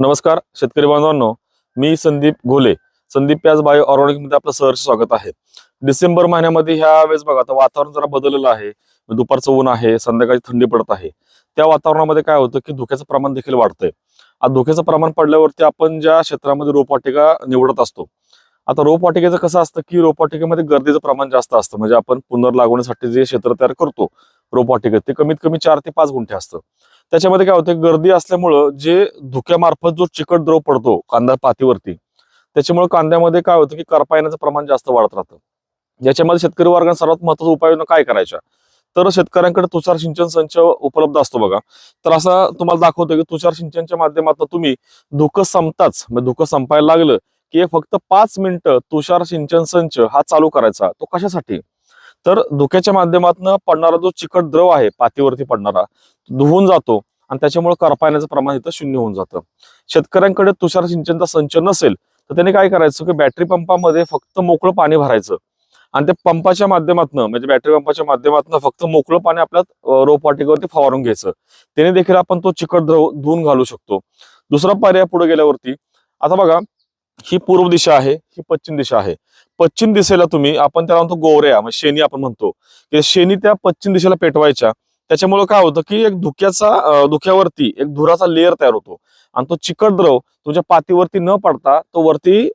नमस्कार शेतकरी बांधवांनो. मी संदीप घोले. संदीप प्याज बायो ऑर्गॅनिकमध्ये आपलं सहर्ष स्वागत आहे. डिसेंबर महिन्यामध्ये ह्या वेळेस बघा आता वातावरण जरा बदललेलं आहे. दुपारचं ऊन आहे संध्याकाळी थंडी पडत आहे. त्या वातावरणामध्ये काय होतं की धुक्याचं प्रमाण देखील वाढतंय. आता धुक्याचं प्रमाण पडल्यावरती आपण ज्या क्षेत्रामध्ये रोपवाटिका निवडत असतो आता रोपवाटिकेचं कसं असतं की रोपवाटिकेमध्ये गर्दीचं प्रमाण जास्त असतं. म्हणजे आपण पुनर्लागवणीसाठी जे क्षेत्र तयार करतो रोपवाटिकेत ते कमीत कमी चार ते पाच गुंठे असतं. त्याच्यामध्ये काय होतं गर्दी असल्यामुळं जे धुक्यामार्फत जो चिकट द्रव पडतो कांदा पातीवरती त्याच्यामुळे कांद्यामध्ये काय होतं की करपा येण्याचं प्रमाण जास्त वाढत राहतं. याच्यामध्ये शेतकरी वर्गाने सर्वात महत्त्वाचा उपाययोजना काय करायच्या? तर शेतकऱ्यांकडे तुषार सिंचन संच उपलब्ध असतो बघा. तर असा तुम्हाला दाखवतो की तुषार सिंचनच्या माध्यमातून तुम्ही धुकं संपताच म्हणजे धुकं संपायला लागलं की फक्त पाच मिनिटं तुषार सिंचन संच हा चालू करायचा. तो कशासाठी? तर धुक्याच्या माध्यमातून पडणारा जो चिकट द्रव आहे पातीवरती पडणारा धुवून जातो आणि त्याच्यामुळे करपाण्याचं प्रमाण इथं शून्य होऊन जातं. शेतकऱ्यांकडे तुषार सिंचनचा संच नसेल तर त्याने काय करायचं की बॅटरी पंपामध्ये फक्त मोकळं पाणी भरायचं. आणि ते पंपाच्या माध्यमातून म्हणजे बॅटरी पंपाच्या माध्यमातून फक्त मोकळं पाणी आपल्या रोपवाटिकेवरती फवारून घ्यायचं. त्याने देखील आपण तो चिकट द्रव धुवून घालू शकतो. दुसरा पर्याय पुढे गेल्यावरती आता बघा ही पूर्व दिशा आहे ही पश्चिम दिशा आहे. पश्चिम दिशेला तुम्ही आपण त्याला म्हणतो गोवऱ्या म्हणजे शेणी आपण म्हणतो. की शेनी त्या पश्चिम दिशेला पेटवायच्या. त्याच्यामुळे काय होतं की एक धुक्याचा धुक्यावरती एक धुराचा लेअर तयार होतो. आणि तो चिकट द्रव तुमच्या पातीवरती न पडता तो वरती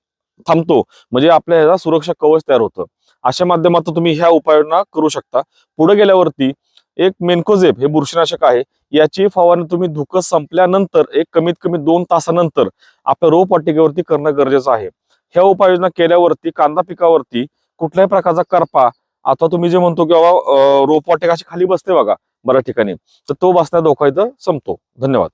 थांबतो. म्हणजे आपल्या ह्याचा सुरक्षा कवच तयार होतं. अशा माध्यमातून तुम्ही ह्या उपाययोजना करू शकता. पुढे गेल्यावरती एक मेनकोझेप हे बुरशीनाशक आहे. याची फवारणी तुम्ही धुकं संपल्यानंतर एक कमीत कमी दोन तासानंतर आपल्या रोपवाटिकेवरती करणं गरजेचं आहे. ह्या उपाययोजना केल्यावरती कांदा पिकावरती कुठल्याही प्रकारचा करपा आता तुम्ही जे म्हणतो की बाबा रोपवाटिकाची खाली बसते बघा बऱ्याच ठिकाणी. तर तो बसण्या धोका इथं संपतो. धन्यवाद.